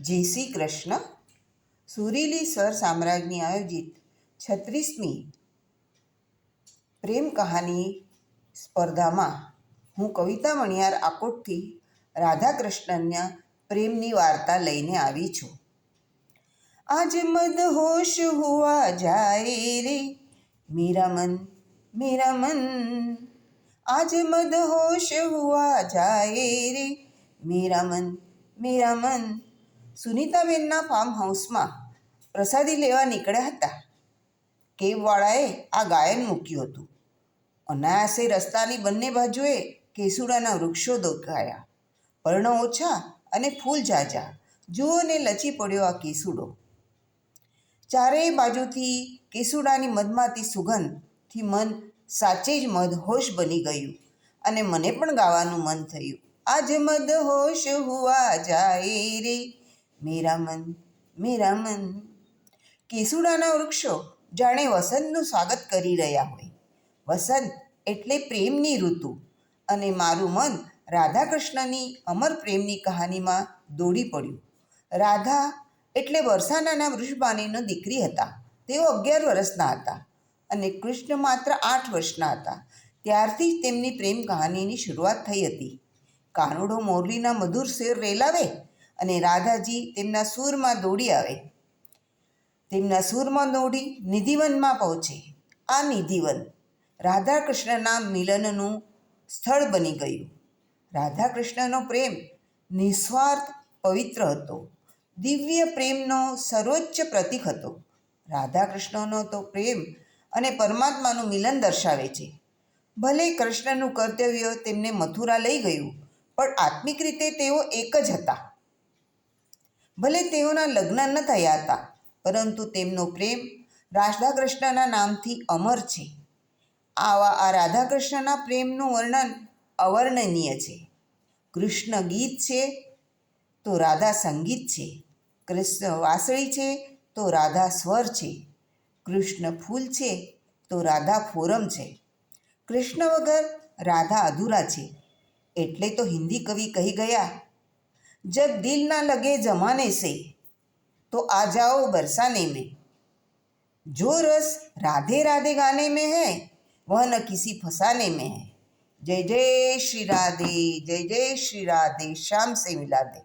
જય શ્રી કૃષ્ણ. સુરીલી સ્વર સામ્રાજ્ઞી આયોજિત છત્રીસમી પ્રેમ કહાની સ્પર્ધામાં હું કવિતા મણિયાર આકોટથી રાધા કૃષ્ણના પ્રેમની વાર્તા લઈને આવી છું. આજ મદહોશ હુઆ જાય રે. મેરા મન મેરા મન. આજ મદહોશ હુઆ જાય રે. મેરા મન મેરા મન. સુનીતાબેનના ફાર્મ હાઉસમાં પ્રસાદી લેવા નીકળ્યા હતા. કેબવાળાએ આ ગાયન મૂક્યું હતું. અનાયાસે રસ્તાની બંને બાજુએ કેસુડાના વૃક્ષો દેખાયા પર્ણો ઓછા અને ફૂલ ઝાઝા. જુઓ ને લચી પડ્યો આ કેસુડો. ચારેય બાજુથી કેસુડાની મધમાતી સુગંધથી મન સાચે જ મદહોશ બની ગયું અને મને પણ ગાવાનું મન થયું. આજ મદહોશ હુઆ જાય રે મેરા મન મેરા મન કેસુડાના વૃક્ષો જાણે વસંતનું સ્વાગત કરી રહ્યા હોય. વસંત એટલે પ્રેમની ઋતુ અને મારું મન રાધા કૃષ્ણની અમર પ્રેમની કહાનીમાં દોડી પડ્યું. રાધા એટલે વરસાનાના વૃષભાનીનો દીકરી હતા. તેઓ અગિયાર વર્ષના હતા અને કૃષ્ણ માત્ર આઠ વર્ષના હતા. ત્યારથી જ તેમની પ્રેમ કહાનીની શરૂઆત થઈ હતી. કાનુડો મોરલીના મધુર શેર રેલાવે? અને રાધાજી તેમના સૂરમાં દોડી આવે. તેમના સૂરમાં દોડી નિધિવનમાં પહોંચે. આ નિધિવન રાધા કૃષ્ણના મિલનનું સ્થળ બની ગયું. રાધા કૃષ્ણનો પ્રેમ નિસ્વાર્થ પવિત્ર હતો. દિવ્ય પ્રેમનો સર્વોચ્ચ પ્રતીક હતો. રાધા કૃષ્ણનો તો પ્રેમ અને પરમાત્માનું મિલન દર્શાવે છે. ભલે કૃષ્ણનું કર્તવ્ય તેમને મથુરા લઈ ગયું, પણ આત્મિક રીતે તેઓ એક જ હતા. ભલે તેઓના લગ્ન ન થયા હતા, પરંતુ તેમનો પ્રેમ રાધા કૃષ્ણના નામથી અમર છે. આવા આ રાધા કૃષ્ણના પ્રેમનું વર્ણન અવર્ણનીય છે. કૃષ્ણ ગીત છે, તો રાધા સંગીત છે. કૃષ્ણ વાંસળી છે, તો રાધા સ્વર છે. કૃષ્ણ ફૂલ છે, તો રાધા ફોરમ છે. કૃષ્ણ વગર રાધા અધૂરા છે. એટલે તો હિન્દી કવિ કહી ગયા जब दिल ना लगे जमाने से तो आ जाओ बरसाने में। जो रस राधे राधे गाने में है, वह न किसी फसाने में है। जय जय श्री राधे, जय जय श्री राधे शाम से मिला दे।